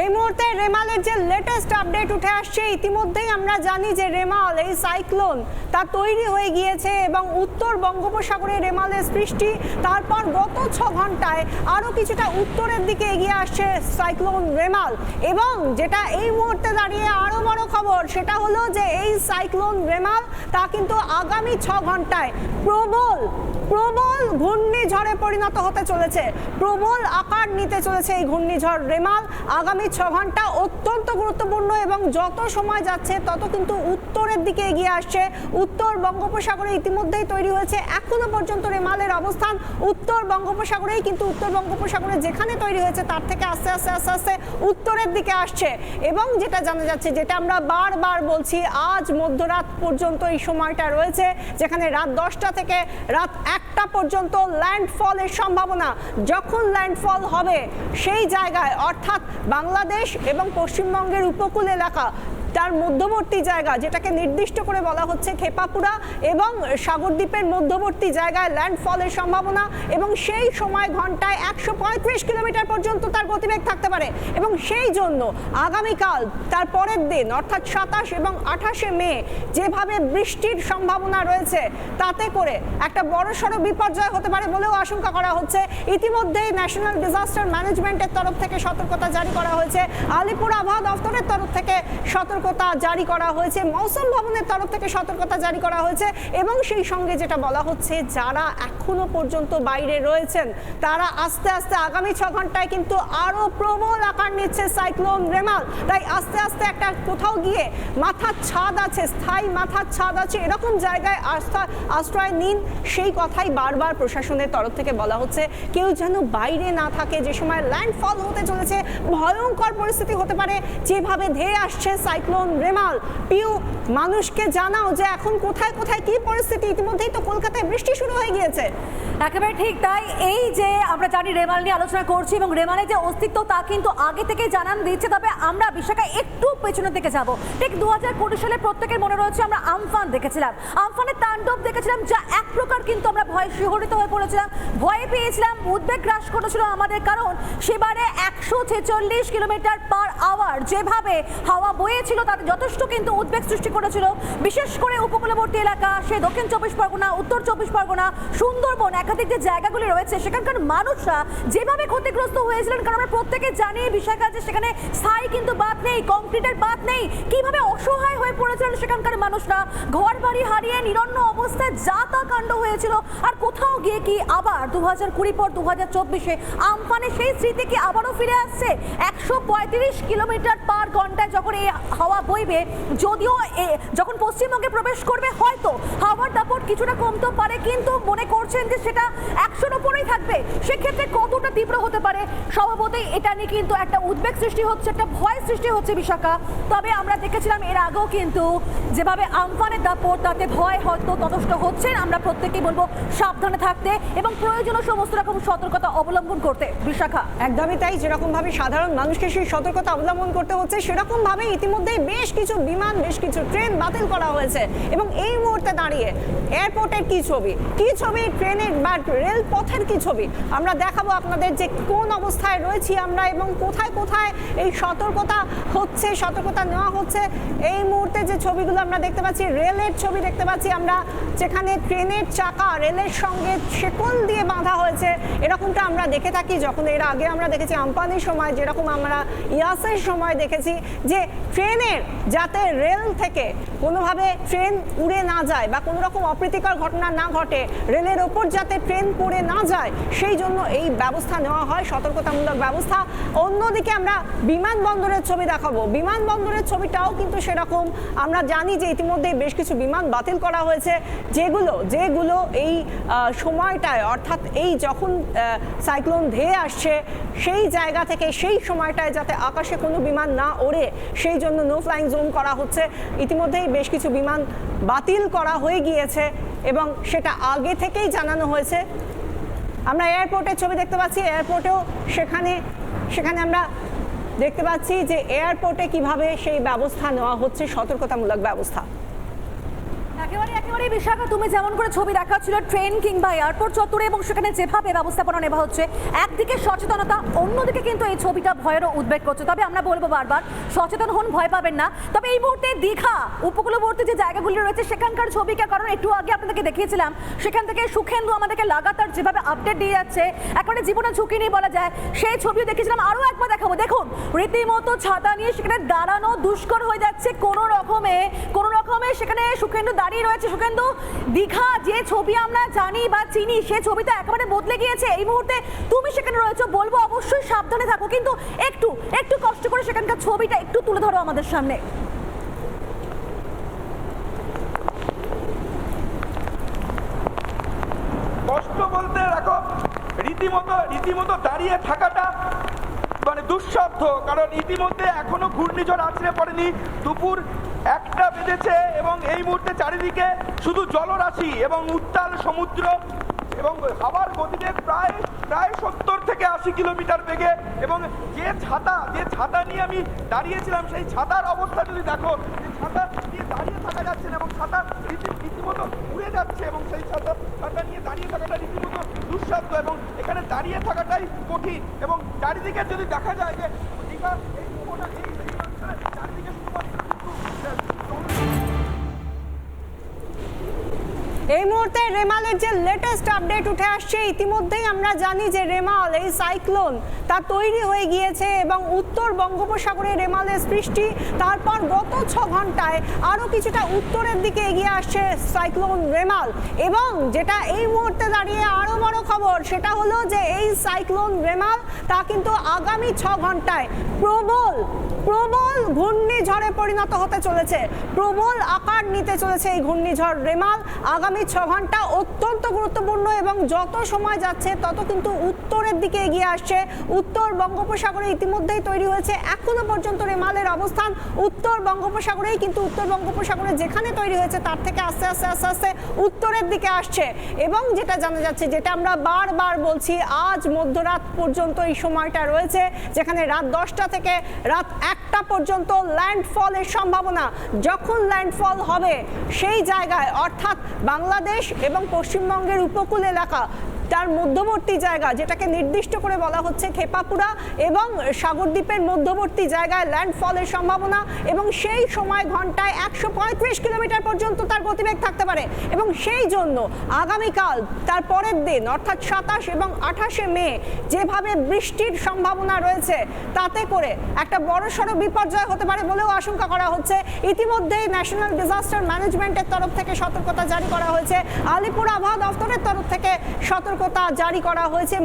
এই মুহূর্তে রেমালের যে লেটেস্ট আপডেট উঠে আসছে, ইতিমধ্যেই আমরা জানি যে রেমাল, এই সাইক্লোন তা তৈরি হয়ে গিয়েছে এবং উত্তর বঙ্গোপসাগরে রেমালের সৃষ্টি। তারপর গত ছ ঘন্টায় আরও কিছুটা উত্তরের দিকে এগিয়ে আসছে সাইক্লোন রেমাল। এবং যেটা এই মুহূর্তে দাঁড়িয়ে আরও বড় খবর, সেটা হলো যে এই সাইক্লোন রেমাল, তা কিন্তু আগামী ছ ঘন্টায় প্রবল প্রবল ঘূর্ণিঝড়ে পরিণত হতে চলেছে। প্রবল আকার নিতে চলেছে এই ঘূর্ণিঝড় রেমাল। আগামী ছ ঘণ্টা অত্যন্ত গুরুত্বপূর্ণ এবং যত সময় যাচ্ছে, তত কিন্তু উত্তরের দিকে এগিয়ে আসছে। উত্তর বঙ্গোপসাগরে ইতিমধ্যেই তৈরি হয়েছে। এখনও পর্যন্ত রেমালের অবস্থান উত্তর বঙ্গোপসাগরেই, কিন্তু উত্তর বঙ্গোপসাগরে যেখানে তৈরি হয়েছে, তার থেকে আস্তে আস্তে আস্তে আস্তে উত্তরের দিকে আসছে। এবং যেটা জানা যাচ্ছে, যেটা আমরা বারবার বলছি, আজ মধ্যরাত পর্যন্ত এই সময়টা রয়েছে, যেখানে রাত দশটা থেকে রাত একটা পর্যন্ত ল্যান্ডফলের সম্ভাবনা। যখন ল্যান্ডফল হবে সেই জায়গায় অর্থাৎ বাংলাদেশ এবং পশ্চিমবঙ্গের উপকূল এলাকা তার মধ্যবর্তী জায়গা, যেটাকে নির্দিষ্ট করে বলা হচ্ছে খেপাপুরা এবং সাগরদ্বীপের মধ্যবর্তী জায়গায় ল্যান্ডফলের সম্ভাবনা এবং সেই সময় ঘন্টায় একশো পঁয়ত্রিশ কিলোমিটার পর্যন্ত তার গতিবেগ থাকতে পারে এবং সেই জন্য আগামীকাল, তার পরের দিন, অর্থাৎ সাতাশ এবং আঠাশে মে, যেভাবে বৃষ্টির সম্ভাবনা রয়েছে, তাতে করে একটা বড়সড় বিপর্যয় হতে পারে বলেও আশঙ্কা করা হচ্ছে। ইতিমধ্যেই ন্যাশনাল ডিজাস্টার ম্যানেজমেন্টের তরফ থেকে সতর্কতা জারি করা হয়েছে। আলিপুর আবহাওয়া দফতরের তরফ থেকে সতর্কতা জারি করা হয়েছে, মৌসুম ভবনের তরফ থেকে সতর্কতা জারি করা হয়েছে এবং সেই সঙ্গে যেটা বলা হচ্ছে, যারা এখনও পর্যন্ত বাইরে রয়েছেন, তারা আস্তে আস্তে আগামী ছ ঘন্টায় কিন্তু আরও প্রবল আকার নিচ্ছে সাইক্লোন রেমাল। তাই আস্তে আস্তে একটা কোথাও গিয়ে মাথার ছাদ আছে, স্থায়ী মাথার ছাদ আছে, এরকম জায়গায় আশ্রয় নিন। সেই কথাই বারবার প্রশাসনের তরফ থেকে বলা হচ্ছে, কেউ যেন বাইরে না থাকে, যে সময় ল্যান্ডফল হতে চলেছে ভয়ঙ্কর পরিস্থিতি হতে পারে। যেভাবে ধেয়ে আসছে সাইক্লোন রেমাল, পিউ, মানুষকে জানাও যে এখন কোথায় কোথায় কি পরিস্থিতি। ইতিমধ্যেই তো কলকাতায় বৃষ্টি শুরু হয়ে গিয়েছে। একেবারে ঠিক তাই এই যে আমরা জানি রেমাল নিয়ে আলোচনা করছি এবং রেমালের যে অস্তিত্ব তা কিন্তু আগে থেকে জানান দিচ্ছে, তবে আমরা বিশাখা একটু পেছনের দিকে যাব। ঠিক দু হাজার কুড়ি সালে প্রত্যেকের মনে রয়েছে আমরা আমফান দেখেছিলাম। আমফানের তাণ্ডব দেখেছিলাম যা এক প্রকার কিন্তু আমরা ভয় শিহরিত হয়ে পড়েছিলাম। ভয়ে পেয়েছিলাম, উদ্বেগ গ্রাস করেছিল আমাদের, কারণ সেবারে একশো ছেচল্লিশ কিলোমিটার পার আওয়ার যেভাবে হাওয়া বয়েছিল, তাতে যথেষ্ট কিন্তু উদ্বেগ সৃষ্টি করেছিল। বিশেষ করে উপকূলবর্তী এলাকা, সে দক্ষিণ চব্বিশ পরগনা, উত্তর চব্বিশ পরগনা, সুন্দরবন, একাধিক যে জায়গাগুলি রয়েছে, সেখানকার মানুষরা যেভাবে ক্ষতিগ্রস্ত হয়েছিলেন, কারণ আমরা প্রত্যেকে জানি বিশাখা যে সেখানে স্থায়ী কিন্তু বাদ নেই, কংক্রিটের বাদ নেই, কীভাবে অসহায় হয়ে পড়েছিলেন সেখানকার মানুষরা। ঘর বাড়ি হারিয়ে নিরন্ন অবস্থায় যা তা কাণ্ড হয়েছিল, আর কোথাও গিয়ে কি আবার দু হাজার কুড়ি পর দু হাজার চব্বিশে আমফানে সেই স্মৃতি কি আবারও ফিরে আসছে? একশো পঁয়ত্রিশ কিলোমিটার পার ঘন্টায় যখন এই হাওয়া বইবে, যদিও যখন পশ্চিমবঙ্গে প্রবেশ করবে, হয়তো হাওয়ার দাপট কিছুটা কমতেও পারে, কিন্তু মনে করছেন যে সেটা একশোর উপরেই থাকবে। সেক্ষেত্রে কতটা তীব্র হতে পারে? স্বভাবতই এটা নিয়ে কিন্তু একটা উদ্বেগ সৃষ্টি হচ্ছে, একটা ভয় সৃষ্টি হচ্ছে বিশাখা। তবে আমরা দেখেছিলাম এর আগেও কিন্তু যেভাবে আমফানের দাপট, তাতে ভয় হয়তো ততষ্ট হচ্ছে আমরা প্রত্যেকেই বলব সাবধানে থাকতে এবং প্রয়োজনীয় সমস্ত রকম সতর্কতা অবলম্বন করতে। বিশাখা। একদমই তাই যেরকম ভাবে সাধারণ মানুষকে সেই সতর্কতা অবলম্বন করতে হচ্ছে সেরকম ভাবে ইতিমধ্যেই বেশ কিছু বিমান, বেশ কিছু ট্রেন বাতিল করা হয়েছে এবং এই মুহূর্তে দাঁড়িয়ে এয়ারপোর্টের কি ছবি? কি ছবি ট্রেনের বা রেল পথের কি ছবি? আমরা দেখাবো আপনাদের যে কোন অবস্থায় রয়েছি আমরা এবং কোথায় কোথায় এই সতর্কতা হচ্ছে, সতর্কতা নেওয়া হচ্ছে। এই মুহূর্তে যে ছবিগুলো আমরা দেখতে পাচ্ছি, রেলের ছবি দেখতে পাচ্ছি আমরা, যেখানে ট্রেনের চাকা রেলের সঙ্গে শেকল দিয়ে বাঁধা হয়েছে। এরকমটা আমরা দেখে থাকি, যখন এর আগে আমরা দেখেছি আম্পানির সময়, যেরকম আমরা ইয়াসের সময় দেখেছি যে ট্রেনের যাতে রেল থেকে কোনোভাবে ট্রেন উড়ে না যায় বা কোনো রকম অপ্রীতিকর ঘটনা না ঘটে, রেলের ওপর যাতে ট্রেন পড়ে না যায়, সেই জন্য এই ব্যবস্থা নেওয়া হয়, সতর্কতামূলক ব্যবস্থা। অন্যদিকে আমরা বিমানবন্দরের ছবি দেখাবো। বিমানবন্দরের ছবিটাও কিন্তু সেরকম। আমরা জানি যে ইতিমধ্যে বেশ কিছু বিমান বাতিল করা হয়েছে, যেগুলো যেগুলো এই সময়টায়, অর্থাৎ এই যখন সাইক্লোন ধেয়ে আসছে, সেই জায়গা থেকে, সেই সময়টায় যাতে আকাশে কোনো বিমান না ওড়ে, সেই জন্য নো ফ্লাইং জোন করা হচ্ছে। ইতিমধ্যেই বেশ কিছু বিমান বাতিল করা হয়ে গিয়েছে এবং সেটা আগে থেকেই জানানো হয়েছে। আমরা এয়ারপোর্টের ছবি দেখতে পাচ্ছি, এয়ারপোর্টেও সেখানে সেখানে আমরা দেখতে পাচ্ছি যে এয়ারপোর্টে কীভাবে সেই ব্যবস্থা নেওয়া হচ্ছে, সতর্কতামূলক ব্যবস্থা। একেবারে বিশাখা, তুমি যেমন করে ছবি দেখাচ্ছিল, ট্রেন কিংবা এয়ারপোর্ট চত্বরে এবং সেখানে যেভাবে ব্যবস্থাপনা নেওয়া হচ্ছে, একদিকে সচেতনতা, অন্যদিকে কিন্তু এই ছবিটা ভয়েরও উদ্বেগ করছে। তবে আমরা বলব বারবার, সচেতন হন, ভয় পাবেন না। তবে এই মুহূর্তে দীঘা, উপকূলবর্তী যে জায়গাগুলি রয়েছে, সেখানকার ছবিকে, কারণ একটু আগে আপনাদেরকে দেখিয়েছিলাম, সেখান থেকে সুখেন্দু আমাদেরকে লাগাতার যেভাবে আপডেট দিয়ে যাচ্ছে, একেবারে জীবনে ঝুঁকি নিয়ে বলা যায়। সেই ছবিও দেখেছিলাম, আরও একবার দেখাবো। দেখুন, রীতিমতো ছাতা নিয়ে সেখানে দাঁড়ানো, দুষ্কর হয়ে যাচ্ছে কোনো রকমে কোনো রকমে সেখানে সুখেন্দু দাঁড়িয়ে রয়েছে সুখেন্দু দীঘা যে ছবি আমরা জানি বা চিনি, সে ছবিটা একেবারে বদলে গিয়েছে। এই মুহূর্তে তুমি সেখানে রয়েছো, বলব অবশ্যই সাবধানে থাকো। কিন্তু একটু একটু কষ্ট করে সেখানকার ছবিটা একটু তুলে ধরো আমাদের সামনে। কষ্ট বলতে দেখো রীতিমতো রীতিমতো দাঁড়িয়ে থাকাটা মানে দুঃসাধ্য। কারণ ইতিমধ্যে এখনও ঘূর্ণিঝড় আছড়ে পড়েনি। দুপুর একটা বেজেছে এবং এই মুহূর্তে চারিদিকে শুধু জলরাশি এবং উত্তাল সমুদ্র এবং হাওয়ার গতিবেগ প্রায় প্রায় সত্তর থেকে আশি কিলোমিটার বেগে এবং যে ছাতা যে ছাতা নিয়ে আমি দাঁড়িয়েছিলাম, সেই ছাতার অবস্থা যদি দেখো, যে ছাতা নিয়ে দাঁড়িয়ে থাকা যাচ্ছে না এবং ছাতা রীতি- রীতিমতো উড়ে যাচ্ছে এবং সেই ছাতা ছাতা নিয়ে দাঁড়িয়ে থাকাটা রীতিমতো দুঃসাধ্য এবং এখানে দাঁড়িয়ে থাকাটাই কঠিন এবং চারিদিকে যদি দেখা যায় যে দীঘা এই মুহূর্তে রেমালের যে লেটেস্ট আপডেট উঠে আসছে, ইতিমধ্যেই আমরা জানি যে রেমাল, এই সাইক্লোন তা তৈরি হয়ে গিয়েছে এবং উত্তর বঙ্গোপসাগরে রেমালের সৃষ্টি, তারপর গত ছ ঘন্টায় আরও কিছুটা উত্তরের দিকে এগিয়ে আসছে সাইক্লোন রেমাল। এবং যেটা এই মুহূর্তে দাঁড়িয়ে আরও বড় খবর, সেটা হলো যে এই সাইক্লোন রেমাল, তা কিন্তু আগামী ছ ঘন্টায় প্রবল প্রবল ঘূর্ণিঝড়ে পরিণত হতে চলেছে। প্রবল আকার নিতে চলেছে এই ঘূর্ণিঝড় রেমাল। আগামী ছ ঘণ্টা অত্যন্ত গুরুত্বপূর্ণ এবং যত সময় যাচ্ছে, তত কিন্তু উত্তরের দিকে এগিয়ে আসছে। উত্তর বঙ্গোপসাগরে ইতিমধ্যেই তৈরি হয়েছে। এখনও পর্যন্ত রেমালের অবস্থান উত্তর বঙ্গোপসাগরেই, কিন্তু উত্তর বঙ্গোপসাগরে যেখানে তৈরি হয়েছে, তার থেকে আস্তে আস্তে আস্তে আস্তে উত্তরের দিকে আসছে। এবং যেটা জানা যাচ্ছে, যেটা আমরা বারবার বলছি, আজ মধ্যরাত পর্যন্ত এই সময়টা রয়েছে, যেখানে রাত দশটা থেকে রাত একটা পর্যন্ত ল্যান্ডফলের সম্ভাবনা, যখন ল্যান্ডফল হবে, সেই জায়গায়, অর্থাৎ বাংলাদেশ এবং পশ্চিমবঙ্গের উপকূল এলাকা তার মধ্যবর্তী জায়গা, যেটাকে নির্দিষ্ট করে বলা হচ্ছে খেপাপুরা এবং সাগরদ্বীপের মধ্যবর্তী জায়গায় ল্যান্ডফলের সম্ভাবনা এবং সেই সময় ঘন্টায় একশো পঁয়ত্রিশ কিলোমিটার পর্যন্ত তার গতিবেগ থাকতে পারে। এবং সেই জন্য আগামীকাল, তার পরের দিন, অর্থাৎ সাতাশ এবং আঠাশে মে, যেভাবে বৃষ্টির সম্ভাবনা রয়েছে, তাতে করে একটা বড়সড় বিপর্যয় হতে পারে বলেও আশঙ্কা করা হচ্ছে। ইতিমধ্যেই ন্যাশনাল ডিজাস্টার ম্যানেজমেন্টের তরফ থেকে সতর্কতা জারি করা হয়েছে। আলিপুর আবহাওয়া দফতরের তরফ থেকে সতর্কতা জারি করা হয়েছে।